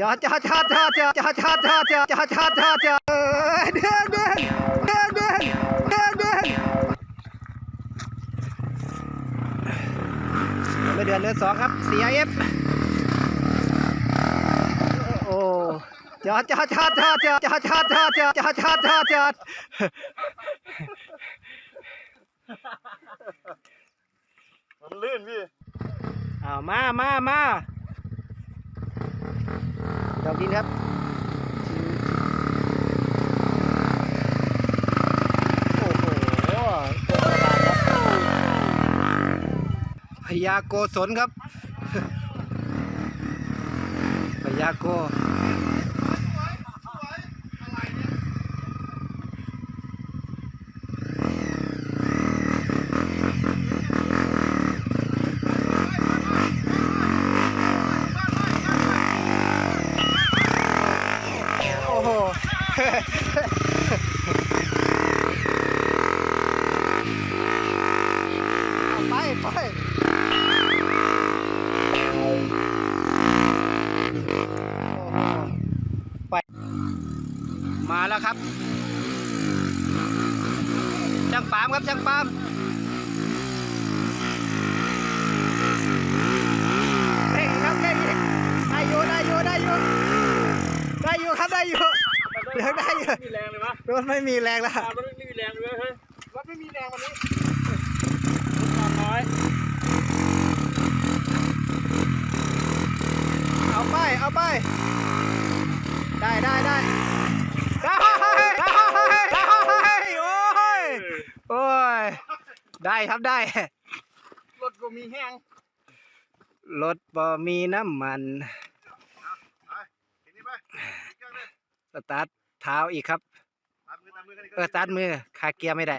จอดจอดจอดจอดจอดจอดจอดจอดจอดจอดจอดจอดจอดเออเดินเดินเดินเดินเดินเดินไม่เดือนเดือสองครับ CIF โอ้จอดจอดจอดจอดจอดจอดจอดจอดจอดจอดจอดจอดจอดมันลื่นพี่เอามามามา อกดินครับโอ้โหตัวประหลาดครับพยาโกศลครับพยาโก แล้วครับช่างปามครับช่างปามเร่งครับเร่งอีกได้อยู่ได้อยู่ได้อยู่ได้อยู่ครับได้อยู่เดี๋ยวได้อยู่มีแรงเลยวะรถไม่มีแรงแล้วรถไม่มีแรงเลยเฮ้ยรถไม่มีแรงวันนี้รถน้อยเอาไปเอาไปได้ได้ได้ได้ได้ได้โอ้ย โอ้ย ได้ครับได้ รถก็มีแห้งรถบ่มีน้ำมัน ทีนี้ไปเครื่องเลยสตาร์ทเท้าอีกครับ ตามมือตามมือกันอีกเออสตาร์ทมือคาเกียร์ไม่ได้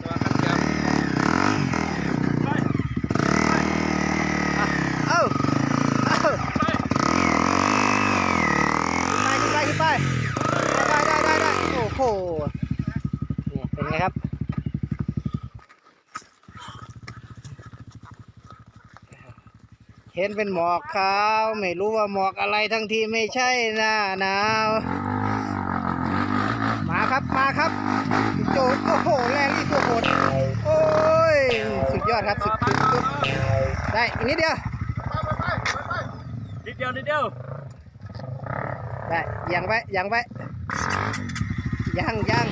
ตัวขัดจับ เอ้า เอ้าขึ้นไปขึ้นไปขึ้นไปได้ได้ได้ได้โอ้โหเนี่ยเป็นไงครับ เห็ นเป็นหมอกขาวไม่รู้ว่าหมอกอะไรทั้งที่ไม่ใช่หน้าหนาวมาครับมาครับโจดโอ้โหแรงอีกตัวโหดโอ้ยสุดยอดครับสุดสุดสุดได้อีกนิดเดียวนิดเดียวนิดเดียวได้ยังไว้ยังไว้ยังยัง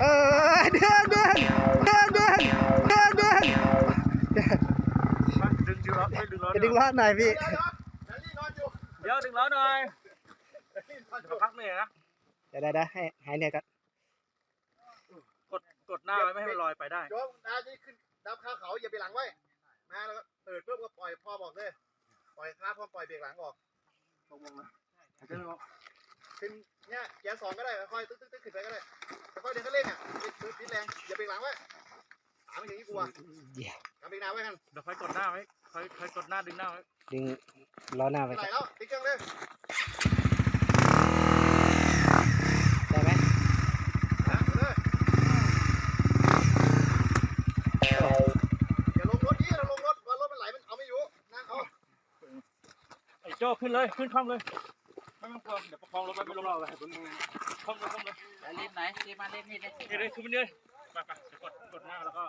เออเดินเดิ จะดึงล้อหน่อยพี่ เดี๋ยวดึงล้อหน่อยพักเหนื่อยนะเดี๋ยวได้ได้ให้หายเหนื่อยกันกดกดหน้าไว้ไม่ให้มันลอยไปได้โยมดาวจะขึ้นดับข้าเขาอย่าไปหลังไว้มาแล้วก็เปิดเพิ่มก็ปล่อยพ่อบอกเลยปล่อยคราพ่อปล่อยเบรกหลังออกตรงลงนะขึ้นเนี่ยเกียร์สองก็ได้ค่อยตึ๊กตึ๊กตึ๊กขึ้นไปก็ได้ค่อยเดินก็เร่งอะปิดปิดแรงอย่าเบรกหลังไว้ถามอย่างนี้กูอะเดี๋ยวทำเบรกหน้าไว้กันเดี๋ยวค่อยกดหน้าไว้ ค่อยค่อยกดหน้าดึงหน้าไว้ดึงล้อหน้าไปไม่ไหก่ลอนแล้วติดเครื่องเลยได้ไหมนะเลยอย่าลงรถดิเราลงรถว่ารถมันไหลมันเอาไม่อยู่นั่งเอาไอ้โจ้ขึ้นเลยขึ้นคล่อมเลย ไม่ต้องกลัวเดี๋ยวประคองรถไปไม่ลงเราเลยคล่อมเลยคล่อมเลยเล่นไหนเล่นมาเล่นนี่เล่นนี่เลยคือมันเนี่ยไปไปเดี๋ยวกดกดหน้าแล้วก็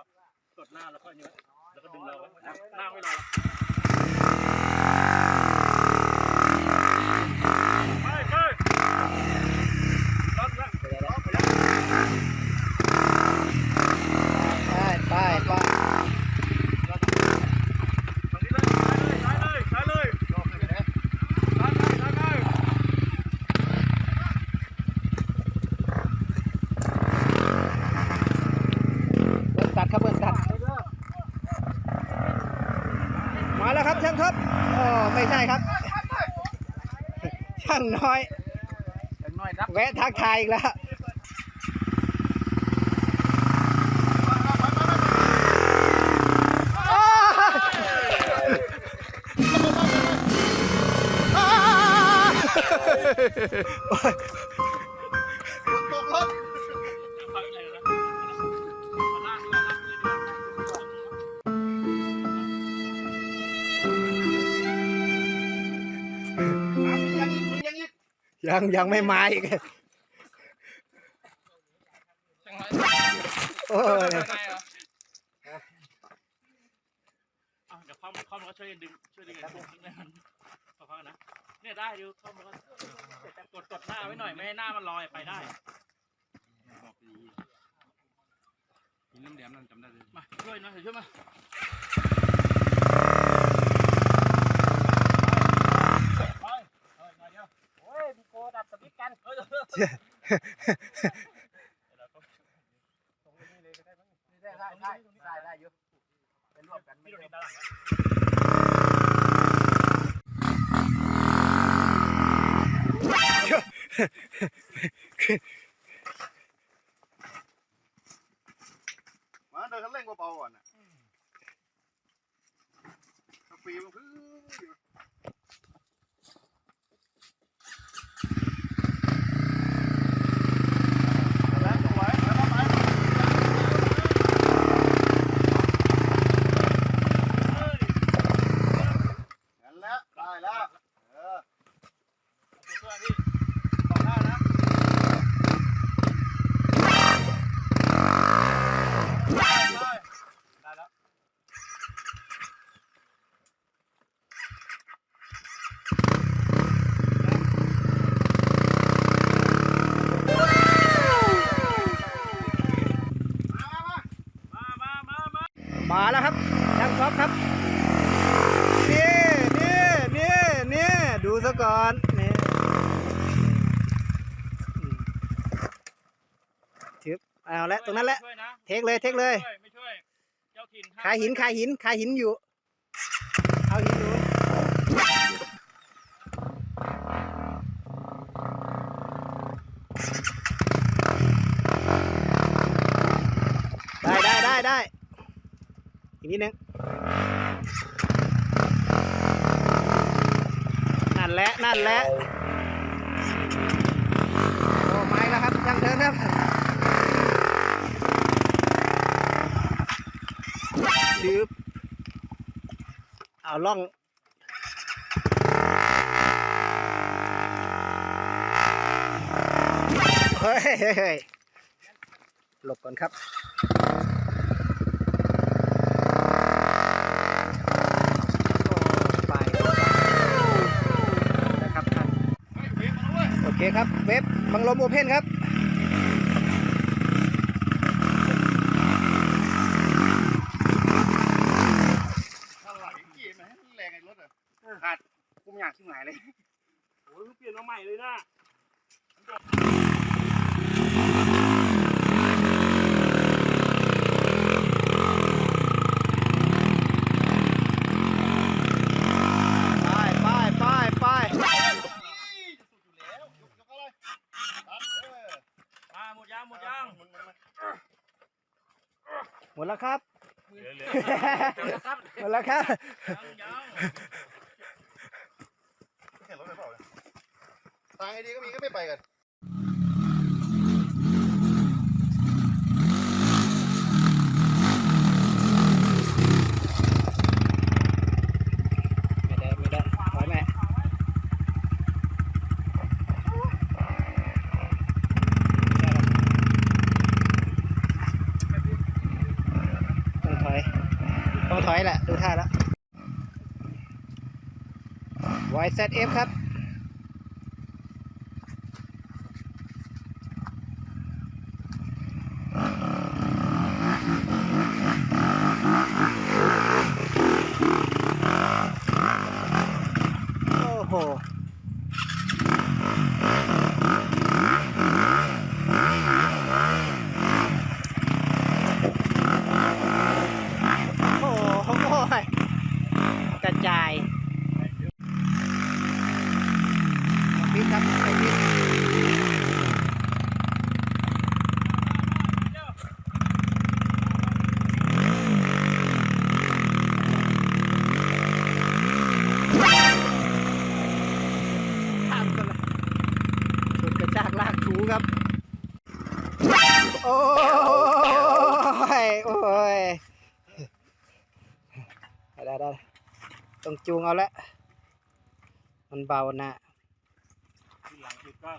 กดหน้าแล้วก็อันนี้ไว้ แล้วก็ดึงเราไว้หน้าไม่รอแล้ไปไปรถละ ได้ไปไป ฝั่งนี้เลยซ้ายเลยซ้ายเลยซ้ายเลยซ้ายเลยซ้ายเลย เบิร์ตัดครับเบิร์ตัดมาแล้วครับ ช่างครับอ๋อไม่ใช่ครับ ช่างน้อยช่างน้อยรับแวะทักทายอีกแล้ว ยังยังไม่มาอีกจังไรโอ้ยจังไรเหรออะเดี๋ยวเข้าเข้ามาก็ช่วยดึงช่วยดึงไอ้พวกนี้นะขอฟังนะเนี่ยได้ดูเข้ามาก็กดกดหน้าไว้หน่อยไม่ให้หน้ามันลอยไปได้บอกดีมีน้ำแดงนั่นจำได้เลยมาช่วยหนะเดี๋ยวช่วยมาไปเฮ้ยหน่อยเดียว โอ้ยมีโกดับสวิตช์กัน เฮ้ย ได้ ได้ได้ได้ได้อยู่เป็นรวมกันไม่นี่ตรงได้นี้ด้านหลังมาเดินคันเร่งเบาๆก่อนนะถ้าฟรีมันพื้นแล้วสวยแล้วก็ไปงั้นแล้วได้แล้ว เออ ช่วยพี่ สองหน้านะได้ได้ได้แล้ว มามามามา มาแล้วครับช่างท็อปครับ นี่นี่นี่นี่ดูซะ ก่อนนี่อืมทึบเอาละตรงนั้นแหละช่วยนะเทคเลยเทคเลยไม่ช่วยไม่ช่วยเจ้าถิ่นคาหินคาหินคาหินอยู่ เอาหินอยู่ได้ได้ได้ได้อีกนิดนึงนั่น แหละนั่นแหละโอ้ไม้แล้วครับช่างเดินครับชืบเอาล่องเฮ้ยหลบก่อนครับ โอ้ไปนะครับท่านโอเคครับ เว็บบังลมโอเพนครับอะไรกี่ไหมแรงไอ้รถอะกูไม่อยากชิมหายเลย โอ้ยเปลี่ยนมาใหม่เลยนะ ไปไปไปไป มาหมดยางหมดยาง หมดแล้วครับหลือเหลือครับ หมดแล้วครับยังยังรถไปเปล่าเนี่ยทางไอ้ดีก็มีก็ไม่ไปกัน ไม่ได้ไม่ได้ถอยแม่ต้องถอย ต้องถอยแหละ ดูท่าแล้ว ZF ครับ โอ้โห โอ้โหกระจายพี่ครับไอพี่ข้ามกันเลยชนกระชากลากถูครับ โอ้ย โอ้ย ได้ได้ต้อง จูงเอาละ มันเบานะขึ้นหลังคือก็